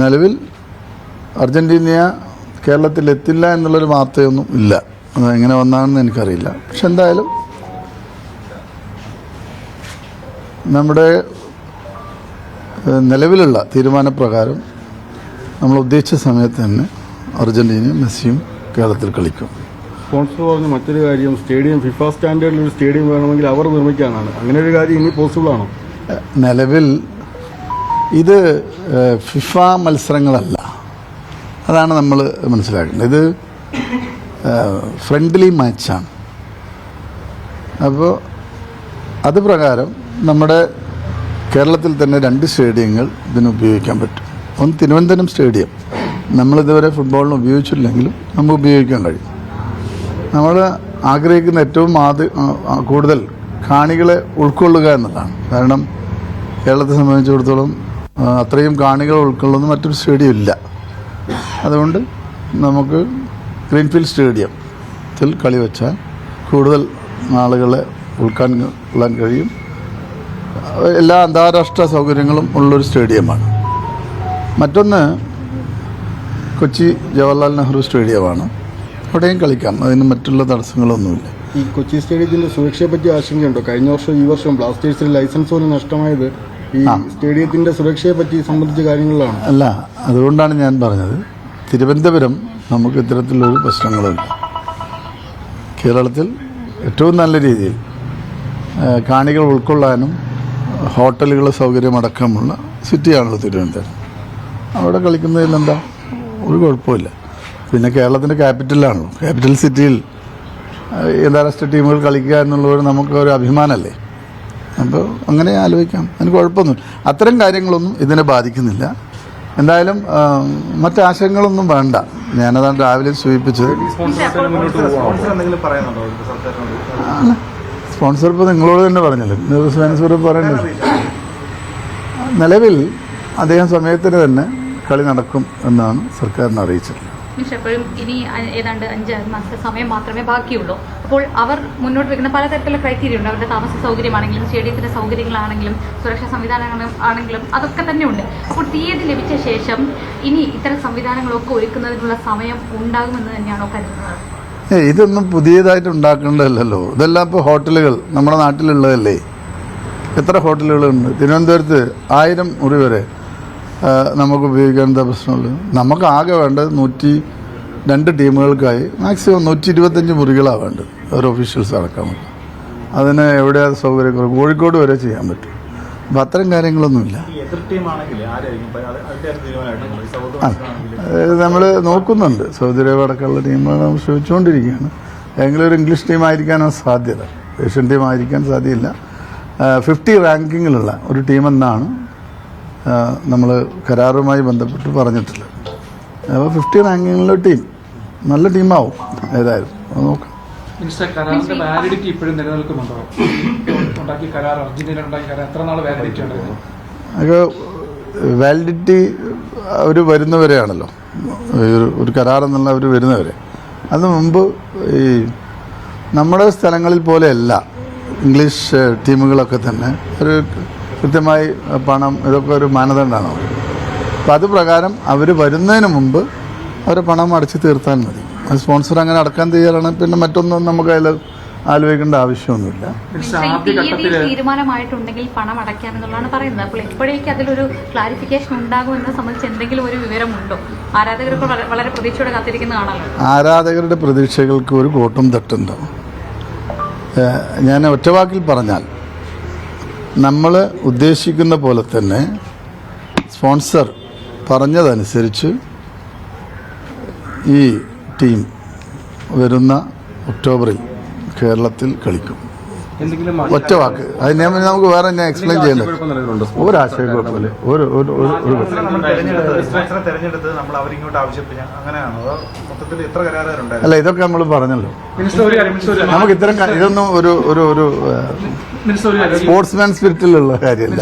നിലവിൽ അർജന്റീന കേരളത്തിൽ എത്തില്ല എന്നുള്ളൊരു വാർത്തയൊന്നും ഇല്ല. അത് എങ്ങനെ വന്നാണെന്ന് എനിക്കറിയില്ല. പക്ഷെ എന്തായാലും നമ്മുടെ നിലവിലുള്ള തീരുമാനപ്രകാരം നമ്മൾ ഉദ്ദേശിച്ച സമയത്ത് തന്നെ അർജന്റീനയും മെസ്സിയും കേരളത്തിൽ കളിക്കും. സ്പോൺസർ പറഞ്ഞ മറ്റൊരു കാര്യം സ്റ്റേഡിയം ഫിഫ സ്റ്റാൻഡേർഡിൽ ഒരു സ്റ്റേഡിയം വേണമെങ്കിൽ അവർ നിർമ്മിക്കാനാണ്. അങ്ങനെ ഒരു കാര്യം ഇനി പോസിബിൾ ആണോ നിലവിൽ ഇത് ഫിഫ മത്സരങ്ങളല്ല. അതാണ് നമ്മൾ മനസ്സിലാക്കേണ്ടത്. ഇത് ഫ്രണ്ട്ലി മാച്ചാണ് അപ്പോൾ അത് പ്രകാരം നമ്മുടെ കേരളത്തിൽ തന്നെ രണ്ട് സ്റ്റേഡിയങ്ങൾ ഇതിന് ഉപയോഗിക്കാൻ പറ്റും. ഒന്ന് തിരുവനന്തപുരം സ്റ്റേഡിയം. നമ്മളിതുവരെ ഫുട്ബോളിന് ഉപയോഗിച്ചില്ലെങ്കിലും നമുക്ക് ഉപയോഗിക്കാൻ കഴിയും. നമ്മൾ ആഗ്രഹിക്കുന്ന ഏറ്റവും ആദ്യ കൂടുതൽ കാണികളെ ഉൾക്കൊള്ളുക എന്നതാണ് കാരണം കേരളത്തെ സംബന്ധിച്ചിടത്തോളം അത്രയും കാണികൾ ഉൾക്കൊള്ളുന്ന മറ്റൊരു സ്റ്റേഡിയം ഇല്ല അതുകൊണ്ട് നമുക്ക് ഗ്രീൻഫീൽഡ് സ്റ്റേഡിയത്തിൽ കളി വെച്ചാൽ കൂടുതൽ ആളുകളെ ഉൾക്കാൻ കഴിയും. എല്ലാ അന്താരാഷ്ട്ര സൗകര്യങ്ങളും ഉള്ളൊരു സ്റ്റേഡിയമാണ്. മറ്റൊന്ന് കൊച്ചി ജവഹർലാൽ നെഹ്റു സ്റ്റേഡിയമാണ്. അവിടെയും കളിക്കാം. അതിന് മറ്റുള്ള തടസ്സങ്ങളൊന്നുമില്ല. ഈ കൊച്ചി സ്റ്റേഡിയത്തിന്റെ സുരക്ഷയെ പറ്റി ആശങ്കയുണ്ടോ? കഴിഞ്ഞ വർഷം ഈ വർഷം ബ്ലാസ്റ്റേഴ്സിൽ ലൈസൻസ് പോലും നഷ്ടമായത് ഈ സ്റ്റേഡിയത്തിന്റെ സുരക്ഷയെ പറ്റി സംബന്ധിച്ച കാര്യങ്ങളിലാണ്. അല്ല അതുകൊണ്ടാണ് ഞാൻ പറഞ്ഞത്. തിരുവനന്തപുരം നമുക്ക് ഇത്തരത്തിലൊരു പ്രശ്നങ്ങളില്ല കേരളത്തിൽ ഏറ്റവും നല്ല രീതിയിൽ കാണികൾ ഉൾക്കൊള്ളാനും ഹോട്ടലുകൾ സൗകര്യമടക്കമുള്ള സിറ്റിയാണല്ലോ തിരുവനന്തപുരം. അവിടെ കളിക്കുന്നതിൽ എന്താ? ഒരു കുഴപ്പമില്ല. പിന്നെ കേരളത്തിന്റെ ക്യാപിറ്റലാണല്ലോ. ക്യാപിറ്റൽ സിറ്റിയിൽ അന്താരാഷ്ട്ര ടീമുകൾ കളിക്കുക എന്നുള്ളവർ നമുക്ക് ഒരു അഭിമാനമല്ലേ? അപ്പോൾ അങ്ങനെ ആലോചിക്കാം. അതിന് കുഴപ്പമൊന്നും അത്തരം കാര്യങ്ങളൊന്നും ഇതിനെ ബാധിക്കുന്നില്ല. എന്തായാലും മറ്റാശയങ്ങളൊന്നും മറ്റ് ആശയങ്ങളൊന്നും വേണ്ട. ഞാനതാണ് രാവിലെ സൂചിപ്പിച്ചത്. സ്പോൺസർ ഇപ്പോൾ നിങ്ങളോട് തന്നെ പറഞ്ഞല്ലോ. സ്പോൺസർ പറയുന്നത് നിലവിൽ അദ്ദേഹം സമയത്തിന് തന്നെ കളി നടക്കും എന്നാണ് സർക്കാരിനെ അറിയിച്ചത്. പക്ഷെ എപ്പോഴും ഇനി ഏതാണ്ട് അഞ്ചാറ് മാസത്തെ സമയം മാത്രമേ ബാക്കിയുള്ളൂ. അപ്പോൾ അവർ മുന്നോട്ട് വെക്കുന്ന പലതരത്തിലുള്ള ക്രൈറ്റീരിയ ഉണ്ട്. അവരുടെ താമസ സൗകര്യമാണെങ്കിലും സ്റ്റേഡിയത്തിന്റെ സൗകര്യങ്ങളാണെങ്കിലും സുരക്ഷാ സംവിധാനങ്ങളും ആണെങ്കിലും അതൊക്കെ തന്നെ ഉണ്ട്. അപ്പോൾ തീയതി ലഭിച്ച ശേഷം ഇനി ഇത്തരം സംവിധാനങ്ങളൊക്കെ ഒരുക്കുന്നതിനുള്ള സമയം ഉണ്ടാകുമെന്ന് തന്നെയാണോ കരുതുന്നത്? ഇതൊന്നും പുതിയതായിട്ട് ഉണ്ടാക്കേണ്ടതല്ലോ ഇതെല്ലാം ഇപ്പോൾ ഹോട്ടലുകൾ നമ്മുടെ നാട്ടിലുള്ളതല്ലേ? എത്ര ഹോട്ടലുകളുണ്ട്? തിരുവനന്തപുരത്ത് ആയിരം മുറി വരെ. നമുക്ക് ഉപയോഗിക്കാൻ എന്താ പ്രശ്നമുള്ളത്? നമുക്ക് ആകെ വേണ്ടത് നൂറ്റി രണ്ട് ടീമുകൾക്കായി മാക്സിമം നൂറ്റി ഇരുപത്തഞ്ച് മുറികളാണ് വേണ്ടത്. ഒരു ഒഫീഷ്യൽസ് അടക്കാൻ വേണ്ടി അതിന് എവിടെയാ സൗകര്യക്കുറവ് കോഴിക്കോട് വരെ ചെയ്യാൻ പറ്റും. അപ്പം അത്തരം കാര്യങ്ങളൊന്നുമില്ല. ടീം നമ്മൾ നോക്കുന്നുണ്ട്. സൗദി അറേബ്യ അടക്കമുള്ള ടീമുകൾ നമ്മൾ ശ്രമിച്ചുകൊണ്ടിരിക്കുകയാണ്. ഏതെങ്കിലും ഒരു ഇംഗ്ലീഷ് ടീം ആയിരിക്കാനാണ് സാധ്യത. ഏഷ്യൻ ടീം ആയിരിക്കാൻ സാധ്യതയില്ല. ഫിഫ്റ്റി റാങ്കിങ്ങിലുള്ള ഒരു ടീമെന്നാണ് നമ്മൾ കരാറുമായി ബന്ധപ്പെട്ട് പറഞ്ഞിട്ടില്ല. അപ്പോൾ ഫിഫ്റ്റി റാങ്കിങ്ങിലുള്ള ടീം. നല്ല ടീമാവും ഏതായാലും. അത് നോക്കാം. വാലിഡിറ്റി ഇപ്പോഴും നിലനിൽക്കുന്നുണ്ടോ? ഉണ്ടാക്കിയ കരാർ അർജന്റീന ഉണ്ടാക്കിയ കരാർ എത്ര നാൾ വാലിഡിറ്റി അത് വാലിഡിറ്റി അവർ വരുന്നവരെയാണല്ലോ. ഒരു ഒരു കരാർ എന്നുള്ള അവർ വരുന്നവരെ. അത് മുമ്പ് ഈ നമ്മുടെ സ്ഥലങ്ങളിൽ പോലെയല്ല. ഇംഗ്ലീഷ് ടീമുകളൊക്കെ തന്നെ ഒരു കൃത്യമായി പണം ഇതൊക്കെ ഒരു മാനദണ്ഡമാണ്? അപ്പോൾ അത് പ്രകാരം അവർ വരുന്നതിന് മുമ്പ് അവർ പണം അടച്ച് തീർത്താൽ മതി. സ്പോൺസർ അങ്ങനെ അടക്കാൻ തയ്യാറാണ്. പിന്നെ മറ്റൊന്നും നമുക്ക് അതിൽ ആലോചിക്കേണ്ട ആവശ്യമൊന്നുമില്ല. തീരുമാനമായിട്ടുണ്ടെങ്കിൽ പണം അടയ്ക്കാമെന്നുള്ളതാണ് പറയുന്നത്. അപ്പോൾ അതിലൊരു ക്ലാരിഫിക്കേഷൻ ഉണ്ടാകുമെന്ന് സംബന്ധിച്ച് എന്തെങ്കിലും ഒരു വിവരമുണ്ടോ? ആരാധകർക്ക് വള- വളരെ പ്രതീക്ഷയോടെ കാത്തിരിക്കുന്നതാണല്ലോ ആരാധകരുടെ പ്രതീക്ഷകൾക്ക് ഒരു കോട്ടം തട്ടുണ്ടാവും ഏഹ് ഞാൻ ഒറ്റവാക്കിൽ പറഞ്ഞാൽ നമ്മൾ ഉദ്ദേശിക്കുന്ന പോലെ തന്നെ സ്പോൺസർ പറഞ്ഞതനുസരിച്ച് ഈ ടീം വരുന്ന ഒക്ടോബറിൽ കേരളത്തിൽ കളിക്കും. ഒറ്റ വാക്ക്. അത് നിയമം നമുക്ക് വേറെ ഞാൻ എക്സ്പ്ലെയിൻ ചെയ്യുന്നത് ഒരു ഒരു ഒരു ഒരു കരാറുകാരുണ്ടായിരുന്നു? അല്ല ഇതൊക്കെ നമ്മൾ പറഞ്ഞല്ലോ. ഒരു ഒരു നമുക്ക് ഇത്തരം ഇതൊന്നും ഒരു ഒരു ഒരു ഒരു സ്പോർട്സ്മാൻ സ്പിരിറ്റിലുള്ള കാര്യമല്ല.